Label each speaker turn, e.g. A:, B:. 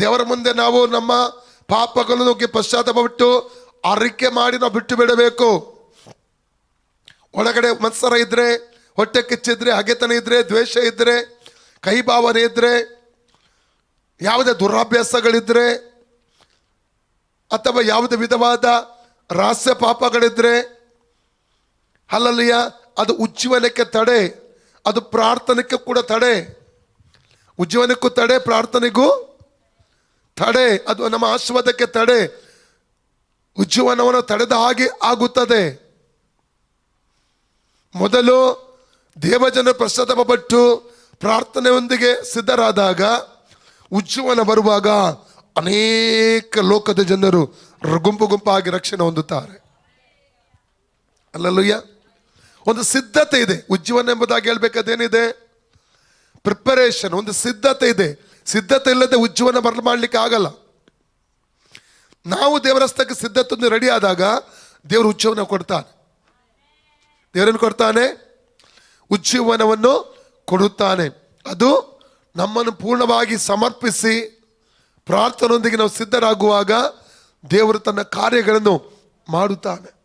A: ದೇವರ ಮುಂದೆ ನಾವು ನಮ್ಮ ಪಾಪಗಳನ್ನು ಪಶ್ಚಾತ್ತಾಪ ಬಿಟ್ಟು ಅರಿಕೆ ಮಾಡಿ ನಾವು ಬಿಟ್ಟು ಬಿಡಬೇಕು. ಒಳಗಡೆ ಮತ್ಸರ ಇದ್ರೆ, ಹೊಟ್ಟೆ ಕಿಚ್ಚಿದ್ರೆ, ಹಗೆತನ ಇದ್ರೆ, ದ್ವೇಷ ಇದ್ರೆ ಕೈಭಾವನೆ ಇದ್ರೆ, ಯಾವುದೇ ದುರಾಭ್ಯಾಸಗಳಿದ್ರೆ, ಅಥವಾ ಯಾವುದೇ ವಿಧವಾದ ರಹಸ್ಯ ಪಾಪಗಳಿದ್ರೆ ಅಲ್ಲಲ್ಲಿಯ ಅದು ಉಜ್ಜೀವನಕ್ಕೆ ತಡೆ, ಅದು ಪ್ರಾರ್ಥನೆಗೆ ಕೂಡ ತಡೆ. ಉಜ್ಜೀವನಕ್ಕೂ ತಡೆ, ಪ್ರಾರ್ಥನೆಗೂ ತಡೆ, ಅದು ನಮ್ಮ ಆಶೀರ್ವಾದಕ್ಕೆ ತಡೆ. ಉಜ್ಜೀವನವನ್ನು ತಡೆದ ಹಾಗೆ ಆಗುತ್ತದೆ. ಮೊದಲು ದೇವಜನ ಪ್ರಸಾದಪಟ್ಟು ಪಟ್ಟು ಪ್ರಾರ್ಥನೆಯೊಂದಿಗೆ ಸಿದ್ಧರಾದಾಗ ಉಜ್ಜೀವನ ಬರುವಾಗ ಅನೇಕ ಲೋಕದ ಜನರು ಗುಂಪು ಗುಂಪಾಗಿ ರಕ್ಷಣೆ ಹೊಂದುತ್ತಾರೆ. ಅಲ್ಲಲ್ಲಯ್ಯ ಒಂದು ಸಿದ್ಧತೆ ಇದೆ. ಉಜ್ಜೀವನ ಎಂಬುದಾಗಿ ಹೇಳ್ಬೇಕಾದೇನಿದೆ ಪ್ರಿಪರೇಷನ್ ಒಂದು ಸಿದ್ಧತೆ ಇದೆ. ಸಿದ್ಧತೆ ಇಲ್ಲದೆ ಉಜ್ಜುವನ ಬರಲು ಮಾಡಲಿಕ್ಕೆ ಆಗಲ್ಲ. ನಾವು ದೇವರಸ್ಥಕ್ಕೆ ಸಿದ್ಧತೆ ರೆಡಿ ಆದಾಗ ದೇವರು ಉಜ್ಜೀವನ ಕೊಡ್ತಾನೆ. ದೇವರನ್ನು ಕೊಡ್ತಾನೆ? ಉಜ್ಜೀವನವನ್ನು ಕೊಡುತ್ತಾನೆ. ಅದು ನಮ್ಮನ್ನು ಪೂರ್ಣವಾಗಿ ಸಮರ್ಪಿಸಿ ಪ್ರಾರ್ಥನೊಂದಿಗೆ ನಾವು ಸಿದ್ಧರಾಗುವಾಗ ದೇವರು ತನ್ನ ಕಾರ್ಯಗಳನ್ನು ಮಾಡುತ್ತಾನೆ.